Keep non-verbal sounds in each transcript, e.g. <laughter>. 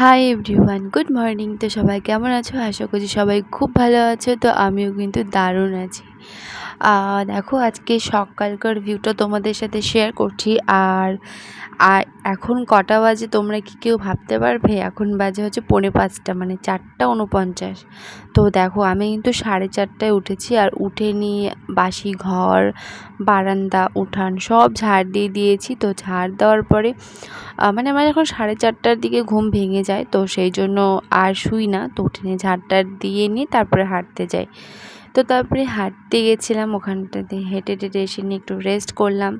Hi everyone good morning তো সবাই কেমন আছো? আশা করছি সবাই খুব ভালো আছো। তো আমিও কিন্তু দারুণ আছি। দেখো আজকে সকালকার ভিউটা তোমাদের সাথে শেয়ার করছি। আর আর এখন কটা বাজে তোমরা কি কেউ ভাবতে পারবে? এখন বাজে হচ্ছে পৌনে পাঁচটা মানে চারটা উনপঞ্চাশ। তো দেখো আমি কিন্তু সাড়ে চারটায় উঠেছি আর উঠে নিয়ে বাসি, ঘর, বারান্দা, উঠান সব ঝাড় দিয়ে দিয়েছি। তো ঝাড় দেওয়ার পরে মানে আমার এখন সাড়ে চারটার দিকে ঘুম ভেঙে যায়। তো সেই জন্য আর শুই না। তো উঠে নিয়ে ঝাড়টা দিয়ে নিয়ে তারপরে হাঁটতে যাই। তো তারপরে হাঁটতে গেছিলাম ওখানটাতে, হেঁটে টেটে এসে নিয়ে একটু রেস্ট করলাম।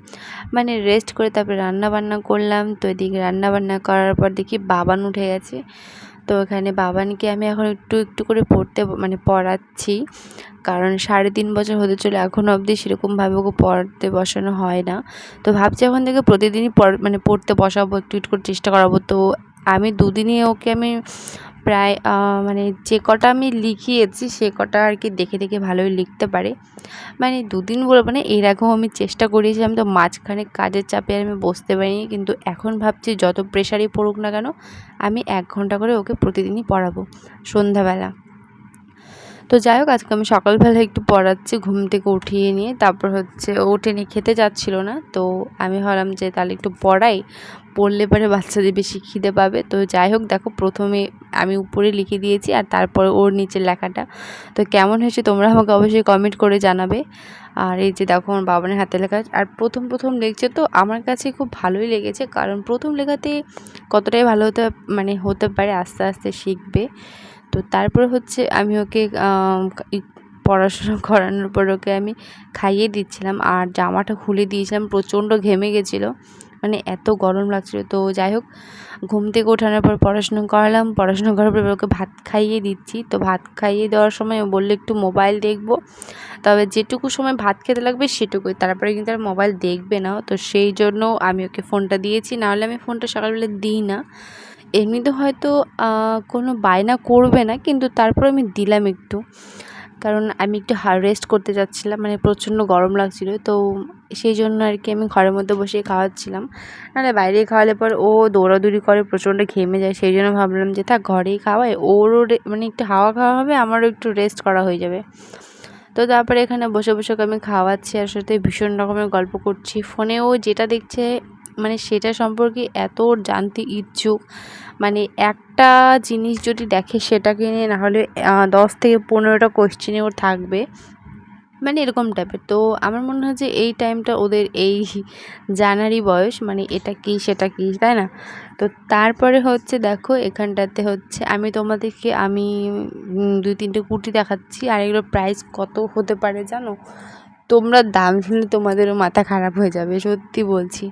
মানে রেস্ট করে তারপরে রান্না বান্না করলাম, তো এদিকে রান্না বান্না করার পর দেখি বাবান উঠে গেছে। তো ওখানে বাবানকে আমি এখন একটু একটু করে পড়তে মানে পড়াচ্ছি। কারণ সাড়ে তিন বছর হতে চলে এখনও অবধি সেরকমভাবে ওকে পড়তে বসানো হয় না। তো ভাবছি এখন থেকে প্রতিদিনই মানে পড়তে বসাবো, একটু একটু করে চেষ্টা করাবো। তো আমি দুদিনই ওকে আমি প্রায় মানে যে কটা আমি লিখিয়েছি সে কটা আর কি দেখে দেখে ভালোই লিখতে পারে। মানে দুদিন বলব না, এর আগেও আমি চেষ্টা করেছিলাম তো মাঝখানে কাজের চাপে আমি বসতে পারিনি, কিন্তু এখন ভাবছি যত প্রেশারই পড়ুক না কেন, আমি এক ঘণ্টা করে ওকে প্রতিদিনই পড়াবো, সন্ধ্যাবেলা। তো যাই হোক, আজকে আমি সকালবেলা একটু পড়াচ্ছি, ঘুম থেকে উঠিয়ে নিয়ে, তারপর হচ্ছে ও নিয়ে খেতে যাচ্ছিল না, তো আমি ভাবলাম যে তাহলে একটু পড়াই। পড়লে পরে বাচ্চাদের বেশি খিদে পাবে। তো যাই হোক, দেখো প্রথমে আমি উপরে লিখে দিয়েছি আর তারপরে ওর নিচের লেখাটা। তো কেমন হয়েছে তোমরা আমাকে অবশ্যই কমেন্ট করে জানাবে। আর এই যে দেখো আমার বাবানের হাতে লেখা আর প্রথম প্রথম লিখছে তো আমার কাছে খুব ভালোই লেগেছে। কারণ প্রথম লেখাতে কতটাই ভালো হতে মানে হতে পারে আস্তে আস্তে শিখবে। তো তারপর হচ্ছে আমি ওকে পড়াশোনা <laughs> করানোর পর ওকে আমি খাইয়ে দিচ্ছিলাম। আর জামাটা খুলে দিয়েছিলাম। প্রচণ্ড ঘেমে গেছিল। মানে এত গরম লাগছিল। তো যাই হোক, ঘুম থেকে ওঠানোর পর পড়াশুনো করালাম। পড়াশুনো করার পর ওকে ভাত খাইয়ে দিচ্ছি। তো ভাত খাইয়ে দেওয়ার সময় ও বলল, একটু মোবাইল দেখব। তবে যেটুকু সময় ভাত খেতে লাগবে সেটুকুই। তারপরে কিন্তু আর মোবাইল দেখবে না। তো সেই জন্য আমি ওকে ফোনটা দিয়েছি। নাহলে আমি ফোনটা সকালবেলা দিই না। এমনিতে হয়তো কোনো বায়না করবে না, কিন্তু তারপর আমি দিলাম একটু। কারণ আমি একটু রেস্ট করতে যাচ্ছিলাম। মানে প্রচণ্ড গরম লাগছিল। তো সেই জন্য আর কি আমি ঘরের মধ্যে বসে খাওয়াচ্ছিলাম। নাহলে বাইরে খাওয়ালে পর ও দৌড়াদৌড়ি করে, প্রচণ্ড ঘেমে যায় সেই জন্য ভাবলাম যে থাক ঘরেই খাওয়াই। ওরও মানে একটু হাওয়া খাওয়া হবে, আমারও একটু রেস্ট করা হয়ে যাবে। তো তারপরে এখানে বসে বসে আমি খাওয়াচ্ছি আর সাথে ভীষণ রকমের গল্প করছি। ফোনে ও যেটা দেখছে মানে সেটা সম্পর্কে এত জানতে ইচ্ছুক মানে একটা জিনিস যদি দেখে সেটাকে নিয়ে, নাহলে দশ থেকে পনেরোটা কোয়েশ্চেনে ওর থাকবে। মানে এরকম টাইপের তো আমার মনে হয় যে এই টাইমটা ওদের এই জানারই বয়স মানে এটা কি, সেটা কি, তাই না? তো তারপরে হচ্ছে দেখো, এখানটাতে হচ্ছে আমি তোমাদেরকে, আমি দুই তিনটে কুর্তি দেখাচ্ছি, আর এগুলোর প্রাইস কত হতে পারে জানো? তোমরা দাম শুনলে তোমাদেরও মাথা খারাপ হয়ে যাবে, সত্যি বলছি।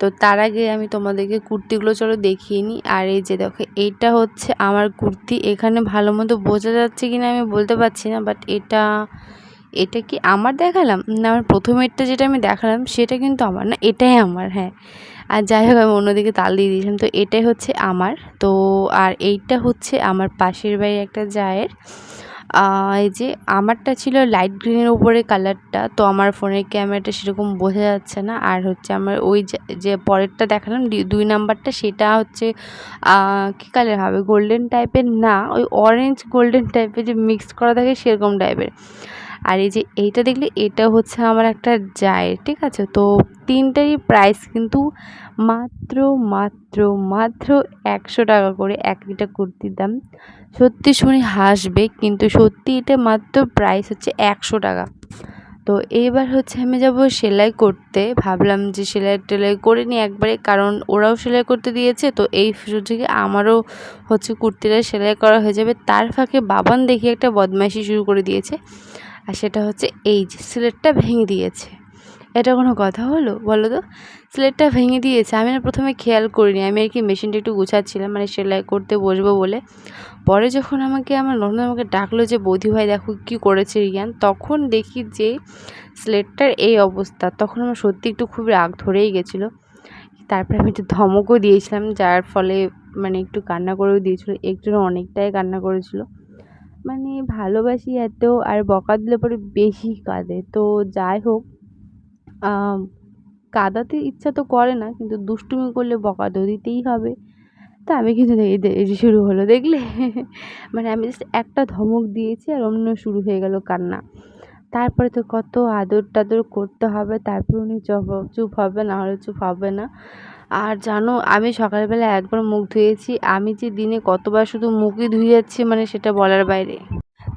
তো তার আগে আমি তোমাদেরকে কুর্তিগুলো চলো দেখিয়ে নিই আর এই যে দেখো, এইটা হচ্ছে আমার কুর্তি। এখানে ভালো মতো বোঝা যাচ্ছে কি না আমি বলতে পারছি না বাট এটা এটা কি আমার দেখালাম? না, আমার প্রথমেরটা যেটা আমি দেখালাম সেটা কিন্তু আমার না, এটাই আমার হ্যাঁ। আর যাই হোক, আমি অন্যদিকে তাল দিয়ে দিয়েছিলাম। তো এটাই হচ্ছে আমার। তো আর এইটা হচ্ছে আমার পাশের বাড়ির একটা জায়ের। এই যে আমারটা ছিল লাইট গ্রিনের উপরে কালারটা, তো আমার ফোনের ক্যামেরাটা সেরকম বোঝা যাচ্ছে না। আর হচ্ছে আমার ওই যে পরেরটা দেখালাম দুই নাম্বারটা, সেটা হচ্ছে কী কালার হবে? গোল্ডেন টাইপের? না, ওই অরেঞ্জ গোল্ডেন টাইপের যে মিক্স করা থাকে সেরকম টাইপের আর এই যে এইটা দেখলে এটা হচ্ছে আমার একটা জায়ের ঠিক আছে? তো তিনটারই প্রাইস কিন্তু মাত্র মাত্র মাত্র একশো টাকা করে এক একটা কুর্তির দাম। সত্যি শুনে হাসবে, কিন্তু সত্যি এটা মাত্র প্রাইস হচ্ছে একশো টাকা। তো এইবার হচ্ছে আমি যাব সেলাই করতে। ভাবলাম যে সেলাই টেলাই করে নিই একবারে, কারণ ওরাও সেলাই করতে দিয়েছে। তো এই সুযোগে আমারও হচ্ছে কুর্তিটা সেলাই করা হয়ে যাবে। তার ফাঁকে বাবান দেখি একটা বদমাইশি শুরু করে দিয়েছে। আর সেটা হচ্ছে এই যে, সিলেটটা ভেঙে দিয়েছে। এটা কোনো কথা হলো? বলো তো। স্লেটটা ভেঙে দিয়েছে। আমি না প্রথমে খেয়াল করিনি। আমি আর কি মেশিনটা একটু গুছাচ্ছিলাম মানে সেলাই করতে বসবো বলে। পরে যখন আমাকে, আমার ননদ আমাকে ডাকলো যে, বৌদি ভাই, দেখো কী করেছে রিয়ান? তখন দেখি যে, স্লেটটার এই অবস্থা। তখন আমার সত্যি একটু খুব রাগ ধরেই গেছিল। তারপরে আমি একটু ধমকও দিয়েছিলাম, যার ফলে মানে একটু কান্না করেও দিয়েছিলো। একজন অনেকটাই কান্না করেছিল। মানে ভালোবাসি এত, আর বকা দিলে পরে বেশি কাঁদে। তো যাই হোক কাঁদাতে ইচ্ছা তো করে না, কিন্তু দুষ্টুমি করলে বকা তো দিতেই হবে। তো আমি কিন্তু এই শুরু হলো, দেখলে? <laughs> মানে আমি জাস্ট একটা ধমক দিয়েছি আর অন্য শুরু হয়ে গেল কান্না। তারপরে তো কত আদর টাদর করতে হবে, তারপর উনি চুপ চুপ হবে, না হলে চুপ হবে না। আর জানো, আমি সকালবেলা একবার মুখ ধুয়েছি। আমি যে দিনে কতবার শুধু মুখই ধুয়ে যাচ্ছি মানে সেটা বলার বাইরে।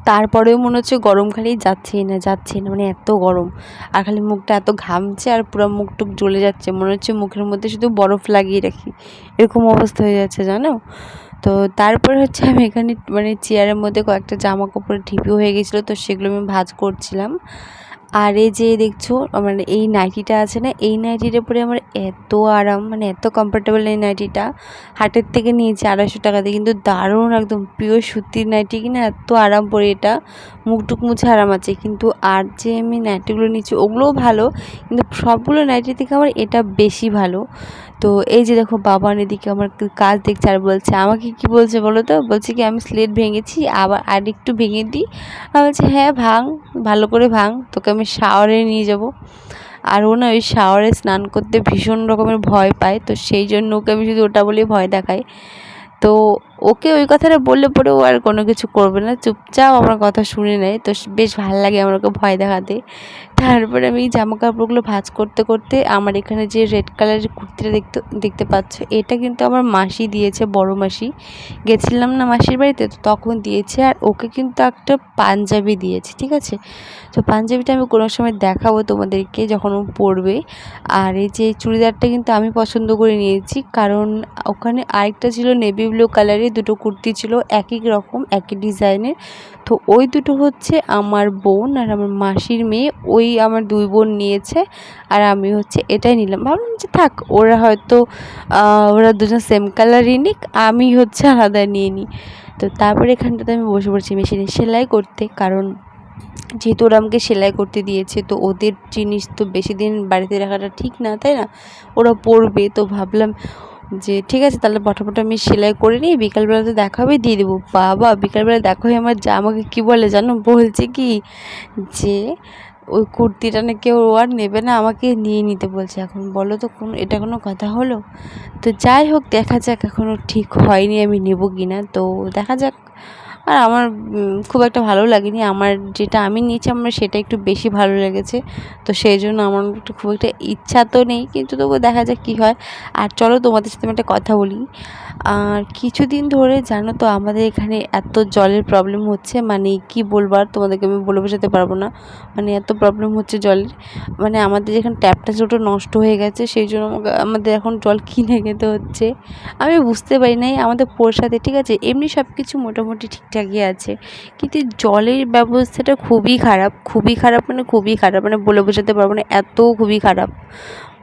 তারপরেও মনে হচ্ছে গরম খালি যাচ্ছেই না যাচ্ছেই না মানে এত গরম। আর খালি মুখটা এত ঘামছে আর পুরো মুখ টুক জ্বলে যাচ্ছে। মনে হচ্ছে মুখের মধ্যে শুধু বরফ লাগিয়ে রাখি। এরকম অবস্থা হয়ে যাচ্ছে, জানো? তো তারপরে হচ্ছে আমি এখানে মানে চেয়ারের মধ্যে কয়েকটা জামা কাপড় ঢিপি হয়ে গেছিল, তো সেগুলো আমি ভাজ করছিলাম। আর এই যে দেখছ, আমার এই নাইটিটা আছে না, এই নাইটিটা পরে আমার এত আরাম মানে এত কমফোর্টেবল এই নাইটিটা হাটের থেকে নিয়েছি আড়াইশো টাকা দিয়ে, কিন্তু দারুণ একদম প্রিয় সুতির নাইটি কিনা, এত আরাম পরে এটা। মুখ টুক মুছে আরাম আছে, কিন্তু আর যে আমি নাইটিগুলো নিয়েছি, ওগুলোও ভালো, কিন্তু সবগুলো নাইটি থেকে আমার এটা বেশি ভালো। তো এই যে দেখো বাবা এদিকে আমার কাজ দেখছে আর বলছে, আমাকে কি বলছে বলো তো? বলছে কি, আমি স্লেট ভেঙেছি, আবার আর একটু ভেঙে দিই। আমি বলছি হ্যাঁ ভাঙ, ভালো করে ভাঙ, তোকে আমি শাওয়ারে নিয়ে যাব। আর ও না ওই শাওয়ারে স্নান করতে ভীষণ রকমের ভয় পায়, তো সেই জন্য ওকে আমি শুধু ওটা বলে ভয় দেখাই। তো ওকে ওই কথাটা বললে পরে ও আর কোনো কিছু করবে না। চুপচাপ আমার কথা শুনে নেয়। তো বেশ ভালো লাগে আমার ওকে ভয় দেখাতে। তারপরে আমি জামা কাপড়গুলো ভাজ করতে করতে আমার এখানে যে রেড কালারের কুর্তিটা দেখতে দেখতে পাচ্ছ, এটা কিন্তু আমার মাসি দিয়েছে, বড় মাসি। গেছিলাম না মাসির বাড়িতে, তো তখন দিয়েছে আর ওকে কিন্তু একটা পাঞ্জাবি দিয়েছে, ঠিক আছে? তো পাঞ্জাবিটা আমি কোনো সময় দেখাবো তোমাদেরকে যখন ও পরবে। আর এই যে চুড়িদারটা কিন্তু আমি পছন্দ করে নিয়েছি, কারণ ওখানে আরেকটা ছিল নেভি ব্লু কালারের দুটো কুর্তি ছিল, একই রকম, একই ডিজাইনের। তো ওই দুটো হচ্ছে আমার বোন আর আমার মাসির মেয়ে, ওই আমার দুই বোন নিয়েছে আর আমি হচ্ছে এটাই নিলাম। ভাবলাম যে থাক, ওরা হয়তো ওরা দুজন সেম কালারই নিক, আমি হচ্ছে আলাদা নিয়ে নিই। তো তারপরে এখানটাতে আমি বসে পড়ছি মেশিনে সেলাই করতে, কারণ যেহেতু ওরা আমাকে সেলাই করতে দিয়েছে, তো ওদের জিনিস তো বেশি দিন বাড়িতে রাখাটা ঠিক না, তাই না? ওরা পরবে, তো ভাবলাম যে, ঠিক আছে, তাহলে ফটাফট আমি সেলাই করে নিই বিকালবেলাতে দেখা হবে, দিয়ে দেবো। বাবা, বিকালবেলা দেখো আমার যা আমাকে কী বলে জানো? বলছে কি যে, ওই কুর্তিটা না কেউ আর নেবে না, আমাকে নিয়ে নিতে বলছে। এখন বলো তো, কোন, এটা কোনো কথা হলো? তো যাই হোক, দেখা যাক এখনও ঠিক হয়নি, আমি নেব কি না তো দেখা যাক আর আমার খুব একটা ভালো লাগেনি। আমার যেটা আমি নিয়েছি, আমার সেটা একটু বেশি ভালো লেগেছে। তো সেই জন্য আমার একটু খুব একটা ইচ্ছা তো নেই, কিন্তু তবুও দেখা যাক কী হয়। আর চলো তোমাদের সাথে আমি একটা কথা বলি। আর কিছুদিন ধরে জানো তো আমাদের এখানে এত জলের প্রবলেম হচ্ছে মানে কি বলব আর তোমাদেরকে আমি বলে বোঝাতে পারব না। মানে এত প্রবলেম হচ্ছে জলের। মানে আমাদের যেখানে ট্যাপটা ছোটো নষ্ট হয়ে গেছে, সেই জন্য আমাদের এখন জল কিনে খেতে হচ্ছে। আমি বুঝতে পারি নাই, আমাদের পোরসাতে, ঠিক আছে? এমনি সব কিছু মোটামুটি ঠিকঠাকই আছে। কিন্তু জলের ব্যবস্থাটা খুবই খারাপ খুবই খারাপ মানে খুবই খারাপ মানে বলে বোঝাতে পারব না, এত খুবই খারাপ।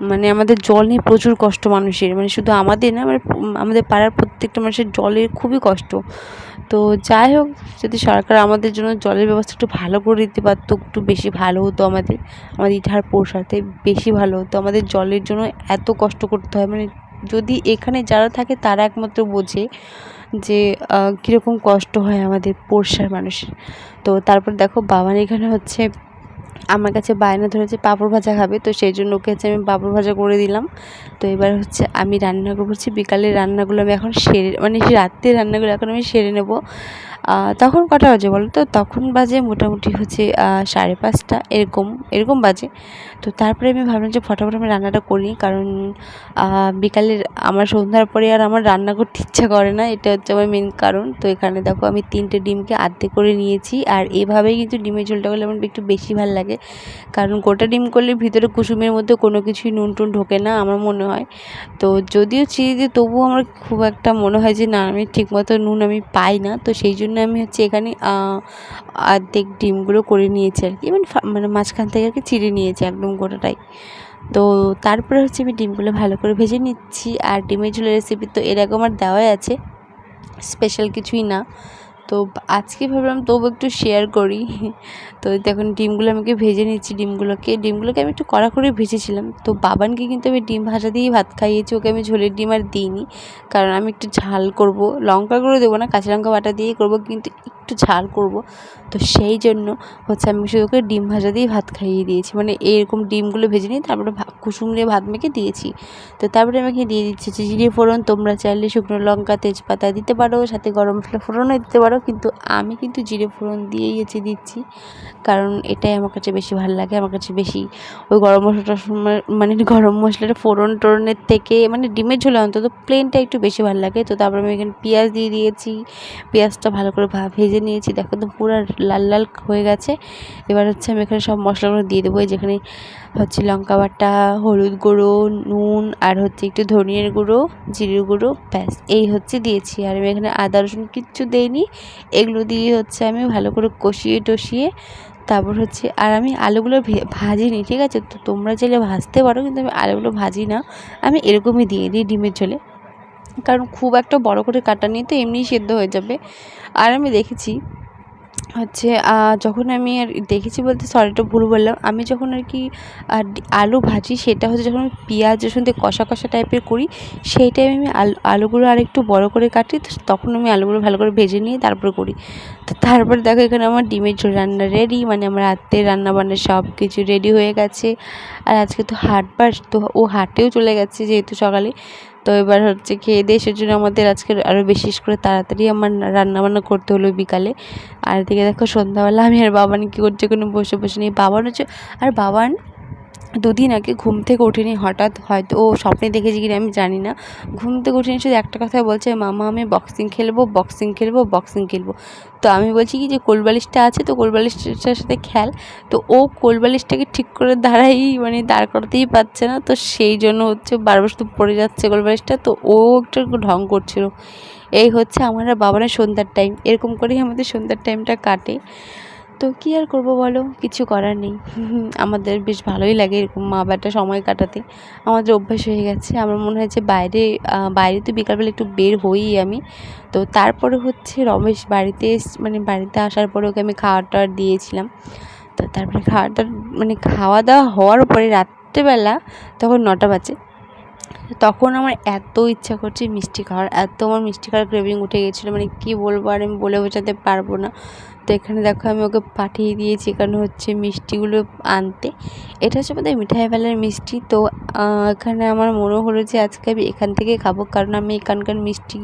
মানে আমাদের জল নিয়ে প্রচুর কষ্ট মানুষের। মানে শুধু আমাদের না মানে আমাদের পাড়ার প্রত্যেকটা মানুষের জলের খুবই কষ্ট। তো যাই হোক, যদি সরকার আমাদের জন্য জলের ব্যবস্থা একটু ভালো করে দিতে পারতো, একটু বেশি ভালো হতো আমাদের আমাদের ইটার পোষাতে বেশি ভালো হতো। আমাদের জলের জন্য এত কষ্ট করতে হয়। মানে যদি এখানে যারা থাকে তারা একমাত্র বোঝে যে কীরকম কষ্ট হয় আমাদের পোষার মানুষের। তো তারপর দেখো বাবার এখানে হচ্ছে আমার কাছে বায়না ধরেছে পাঁপড় ভাজা খাবে, তো সেই জন্য ওকে হচ্ছে আমি পাঁপড় ভাজা করে দিলাম। তো এবার হচ্ছে আমি রান্না করছি বিকালের রান্নাগুলো আমি এখন সেরে মানে রাত্রের রান্নাগুলো এখন আমি সেরে নেব। তখন কটা বাজে বলো তো? তখন বাজে মোটামুটি হচ্ছে সাড়ে পাঁচটা, এরকম এরকম বাজে। তো তারপরে আমি ভাবলাম যে ফটাফট আমি রান্নাটা করি, কারণ বিকালের, আমার সন্ধ্যার পরে আর আমার রান্না করতে ইচ্ছা করে না, এটা হচ্ছে আমার মেন কারণ। তো এখানে দেখো আমি তিনটে ডিমকে আর্ধেক করে নিয়েছি, আর এভাবেই কিন্তু ডিমের ঝোলটা করলে আমার একটু বেশি ভালো লাগে। কারণ গোটা ডিম করলে ভিতরে কুসুমের মধ্যে কোনো কিছুই নুন টুন ঢোকে না, আমার মনে তো যদিও চিনি দিই তবুও আমার খুব একটা মনে হয় যে, না, আমি ঠিকমতো নুন আমি পাই না। তো সেই জন্য আমি হচ্ছে এখানে অর্ধেক ডিমগুলো করে নিয়েছি আর কি। মানে মানে মাঝখান থেকে আর কি চিড়ে নিয়েছি একদম গোটাটাই। তো তারপরে হচ্ছে আমি ডিমগুলো ভালো করে ভেজে নিচ্ছি। আর ডিমের ঝোলের রেসিপি তো এরকম আর দেওয়াই আছে। স্পেশাল কিছুই না। তো আজকে ভাবলাম তবু একটু শেয়ার করি। তো দেখুন, ডিমগুলো আমাকে ভেজে নিচ্ছি ডিমগুলোকে। ডিমগুলোকে আমি একটু কড়া করে ভেজেছিলাম। তো বাবানকে কিন্তু আমি ডিম ভাজা দিয়েই ভাত খাইয়েছি, ওকে আমি ঝোলের ডিম আর দিইনি। কারণ আমি একটু ঝাল করব। লঙ্কা করে দেবো না, কাঁচা লঙ্কা বাটা দিয়েই করব, কিন্তু একটু ঝাল করব। তো সেই জন্য হচ্ছে আমি শুধু ওকে ডিম ভাজা দিয়েই ভাত খাইয়ে দিয়েছি। মানে এরকম ডিমগুলো ভেজে নিয়ে তারপরে কুসুম দিয়ে ভাত মেখে দিয়েছি। তো তারপরে আমি এখানে দিয়ে দিচ্ছি জিরে ফোড়ন। তোমরা চাইলে শুকনো লঙ্কা, তেজপাতা দিতে পারো, সাথে গরম মশলা ফোড়নও দিতে পারো। কিন্তু আমি কিন্তু জিরে ফোড়ন দিয়েই হচ্ছে দিচ্ছি। কারণ এটাই আমার কাছে বেশি ভালো লাগে। আমার কাছে বেশি ওই গরম মশলাটা মানে গরম মশলাটা ফোড়ন টোড়নের থেকে মানে ডিমের ঝোলে অন্তত প্লেনটা একটু বেশি ভালো লাগে। তো তারপর আমি এখানে পেঁয়াজ দিয়ে দিয়েছি। পেঁয়াজটা ভালো করে ভেজে নিয়েছি। দেখো তো পুরো লাল লাল হয়ে গেছে। এবার হচ্ছে আমি এখানে সব মশলাগুলো দিয়ে দেবো। যেখানে হচ্ছে লঙ্কা বাটা, হলুদ গুঁড়ো, নুন আর হচ্ছে একটু ধনিয়ার গুঁড়ো, জিরের গুঁড়ো, ব্যাস। এই হচ্ছে দিয়েছি। আর আমি এখানে আদা রসুন কিচ্ছু দেইনি। এগুলো দিয়ে হচ্ছে আমি ভালো করে কষিয়ে টষিয়ে তারপর হচ্ছে, আর আমি আলুগুলো ভাজিনি, ঠিক আছে? তো তোমরা চাইলে ভাজতে পারো, কিন্তু আমি আলুগুলো ভাজি না। আমি এরকমই দিয়ে দিই ডিমের ঝোলে। কারণ খুব একটা বড় করে কাটা নিয়ে তো এমনিই সেদ্ধ হয়ে যাবে। আর আমি দেখেছি হচ্ছে যখন আমি আর দেখেছি বলতে সরিটা ভুল বললাম, আমি যখন আর কি আলু ভাজি, সেটা হচ্ছে যখন আমি পেঁয়াজ রসুন দিয়ে কষা কষা টাইপের করি, সেই টাইমে আমি আলু, আলুগুলো আর একটু বড়ো করে কাটি তখন আমি আলুগুলো ভালো করে ভেজে নিয়ে তারপরে করি। তো তারপরে দেখো, এখানে আমার ডিমের ঝোল রান্না রেডি মানে আমার রাত্রে রান্না বান্না সব কিছু রেডি হয়ে গেছে। আর আজকে তো হাট হাটবার তো ও হাটেও চলে গেছে যেহেতু সকালে। তো এবার হচ্ছে খেয়ে দিয়ে সেজন্য আমাদের আজকে আরও বিশেষ করে তাড়াতাড়ি আমার রান্নাবান্না করতে হলো বিকালে। আর এদিকে দেখো সন্ধ্যাবেলা আমি আর বাবান কী করছে কোনো বসে বসে নিয়ে বাবান হচ্ছে আর বাবান দুদিন আগে ঘুম থেকে ওঠেনি হঠাৎ হয়তো, ও স্বপ্নে দেখেছে কিনা আমি জানি না। ঘুম থেকে উঠেনি, শুধু একটা কথাই বলছে, মামা, আমি বক্সিং খেলব বক্সিং খেলব বক্সিং খেলব। তো আমি বলছি কি যে, কোলবালিশটা আছে, তো কোলবালিশটার সাথে খেল। তো ও কোলবালিশটাকে ঠিক করে দাঁড়াই মানে দাঁড় করাতেই পারছে না, তো সেই জন্য হচ্ছে বারবার শুধু পড়ে যাচ্ছে কোলবালিশটা, তো ও একটু ঢং করছিল। এই হচ্ছে আমার বাবার সন্ধ্যার টাইম এরকম করেই আমাদের সন্ধ্যার টাইমটা কাটে। তো কী আর করব বলো? কিছু করার নেই। আমাদের বেশ ভালোই লাগে এরকম মা বেটা সময় কাটাতে। আমাদের অভ্যাস হয়ে গেছে। আমার মনে হয় যে বাইরে বাইরে তো বিকালবেলা একটু বের হই আমি। তো তারপরে হচ্ছে রমেশ বাড়িতে মানে বাড়িতে আসার পরে ওকে আমি খাওয়া টাওয়ার দিয়েছিলাম। তো তারপরে খাওয়া দাওয়া মানে খাওয়া দাওয়া হওয়ার পরে রাত্রেবেলা তখন নটা বাজে। তখন আমার এত ইচ্ছা করছে মিষ্টি খাওয়ার, এত আমার মিষ্টি খাওয়ার ক্রেভিং উঠে গেছিল মানে কী বলব আর আমি বলে বোঝাতে পারব না। তো এখানে দেখো আমি ওকে পাঠিয়ে দিয়েছি এখানে হচ্ছে মিষ্টিগুলো আনতে। এটা হচ্ছে বোধহয় মিঠাইওয়ালার মিষ্টি। তো এখানে আমার মনে হলো যে আজকে আমি এখান থেকে খাব, কারণ আমি এখানকার মিষ্টি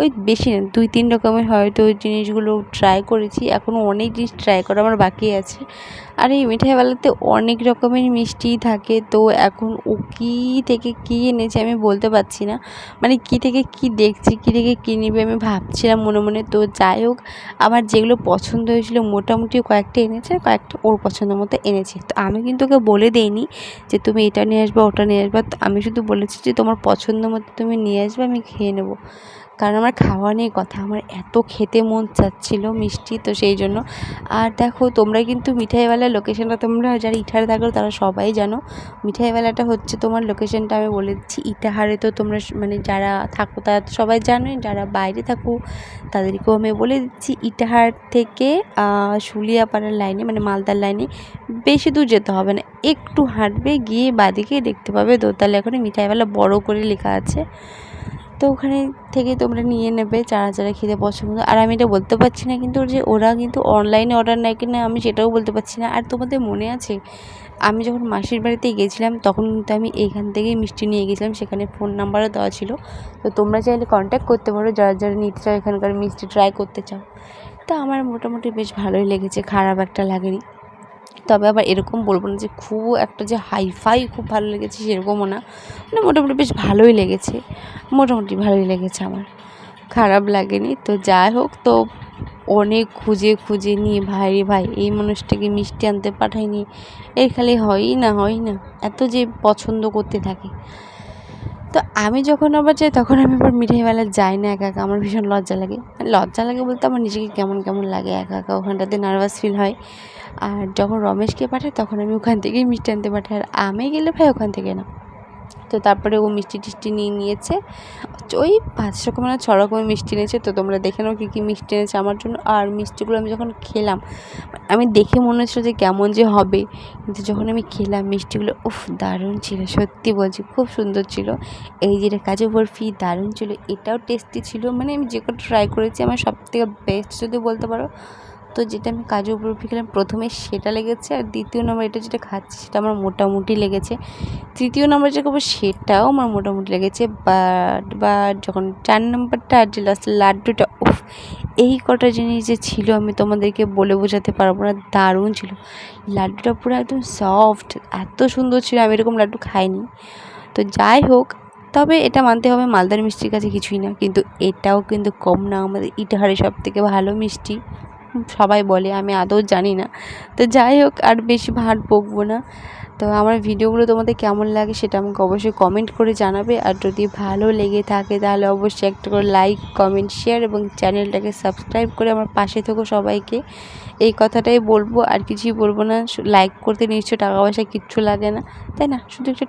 ওই বেশি না, দুই তিন রকমের হয়তো ওই জিনিসগুলো ট্রাই করেছি। এখনও অনেক জিনিস ট্রাই করা আমার বাকি আছে। আর এই মিঠাইওয়ালাতে অনেক রকমের মিষ্টি থাকে। তো এখন ও কী থেকে কী এনেছি আমি বলতে পারছি না। মানে কি থেকে কি দেখছি, কী থেকে কী নিবে আমি ভাবছিলাম মনে মনে। তো যাই হোক, আমার যেগুলো পছন্দ হয়েছিল মোটামুটি কয়েকটা এনেছে, কয়েকটা ওর পছন্দ মতো এনেছে। তো আমি কিন্তু ওকে বলে দিইনি যে তুমি এটা নিয়ে আসবে, ওটা নিয়ে আসবে। আমি শুধু বলেছি যে তোমার পছন্দ মতো তুমি নিয়ে আসবে, আমি খেয়ে নেব। কারণ আমার খাওয়া নিয়ে কথা, আমার এত খেতে মন চাচ্ছিল মিষ্টি, তো সেই জন্য। আর দেখো, তোমরা কিন্তু মিঠাইওয়ালার লোকেশনটা তোমরা যারা ইটাহারে থাকো তারা সবাই জানো। মিঠাইওয়ালাটা হচ্ছে তোমার লোকেশনটা আমি বলে দিচ্ছি, ইটাহারে তো তোমরা মানে যারা থাকো, তারা তো সবাই জানোই। যারা বাইরে থাকো, তাদেরকেও আমি বলে দিচ্ছি, ইটাহার থেকে শুলিয়াপাড়ার লাইনে মানে মালদার লাইনে বেশি দূর যেতে হবে না। একটু হাঁটবে, গিয়ে বাদিকে দেখতে পাবে দোতলা। এখানে মিঠাইওয়ালা বড় করে লেখা আছে। তো ওখানে থেকে তোমরা নিয়ে নেবে যারা যারা খেতে পছন্দ। আর আমি এটা বলতে পারছি না কিন্তু যে ওরা কিন্তু অনলাইনে অর্ডার নেয় কি না আমি সেটাও বলতে পারছি না। আর তোমাদের মনে আছে, আমি যখন মাসির বাড়িতে গেছিলাম তখন কিন্তু আমি এইখান থেকেই মিষ্টি নিয়ে গেছিলাম সেখানে ফোন নাম্বারও দেওয়া ছিল। তো তোমরা চাইলে কন্ট্যাক্ট করতে পারো, যারা যারা নিতে চাও এখানকার মিষ্টি ট্রাই করতে চাও। তো আমার মোটামুটি বেশ ভালোই লেগেছে, খারাপ একটা লাগেনি। তবে আবার এরকম বলব না যে খুব একটা যে হাইফাই খুব ভালো লেগেছে সেরকমও না। মানে মোটামুটি বেশ ভালোই লেগেছে। মোটামুটি ভালোই লেগেছে আমার। খারাপ লাগেনি। তো যাই হোক, তো অনেক খুঁজে খুঁজে নিয়ে ভাই রে ভাই, এই মানুষটাকে মিষ্টি আনতে পাঠায়নি এর খালি হয়ই না হয় না। এত যে পছন্দ করতে থাকে। তো আমি যখন আবার যাই, তখন আমি আবার মিঠাইওয়ালা যাই না একা একা। আমার ভীষণ লজ্জা লাগে। লজ্জা লাগে বলতে আমার নিজেকে কেমন কেমন লাগে, একা একা ওখানটাতে নার্ভাস ফিল হয়। আর যখন রমেশকে পাঠায় তখন আমি ওখান থেকেই মিষ্টি আনতে পাঠাই। আর আমি গেলে ভাই ওখান থেকে না। তো তারপরে ও মিষ্টি টিষ্টি নিয়ে নিয়েছে। ওই পাঁচ রকমের ছ রকমের মিষ্টি এনেছে, তো তোমরা দেখে নাও কী কী মিষ্টি এনেছে আমার জন্য। আর মিষ্টিগুলো আমি যখন খেলাম, আমি দেখে মনে হচ্ছিল যে কেমন যে হবে, কিন্তু যখন আমি খেলাম, মিষ্টিগুলো উফ, দারুণ ছিল, সত্যি বলছি, খুব সুন্দর ছিল। এই যেটা কাজু বরফি, দারুণ ছিল, এটাও টেস্টি ছিল। মানে আমি যে কটা ট্রাই করেছি, আমার সব থেকে বেস্ট যদি বলতে পারো তো যেটা আমি কাজু বরফি খেলাম প্রথমে সেটা লেগেছে আর দ্বিতীয় নম্বর এটা যেটা খাচ্ছি সেটা আমার মোটামুটি লেগেছে। তৃতীয় নম্বর যে খাব সেটাও আমার মোটামুটি লেগেছে বাট বাট যখন চার নম্বরটা আর যে লাস্ট লাড্ডুটা, উফ, এই কটা জিনিস যে ছিল আমি তোমাদেরকে বলে বোঝাতে পারব না, দারুণ ছিল। লাড্ডুটা পুরো একদম সফট এত সুন্দর ছিল, আমি এরকম লাড্ডু খাইনি। তো যাই হোক, তবে এটা মানতে হবে মালদার মিষ্টির কাছে কিছুই না, কিন্তু এটাও কিন্তু কম না, আমাদের ইটাহারে সব থেকে ভালো মিষ্টি। সবাই বলে, আমি আদৌ জানি না। তো যাই হোক, আর বেশি ভাট বকবো না। তো আমার ভিডিওগুলো তোমাদের কেমন লাগে সেটা আমাকে অবশ্যই কমেন্ট করে জানাবে। আর যদি ভালো লেগে থাকে তাহলে অবশ্যই একটা করে লাইক কমেন্ট শেয়ার এবং চ্যানেলটাকে সাবস্ক্রাইব করে আমার পাশে থেকো সবাইকে। এই কথাটাই বলব, আর কিছুই বলব না। লাইক করতে নিশ্চয় টাকা পয়সা কিচ্ছু লাগে না। তাই না? শুধু একটু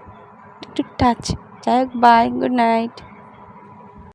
একটু টাচ যাই হোক বাই গুড নাইট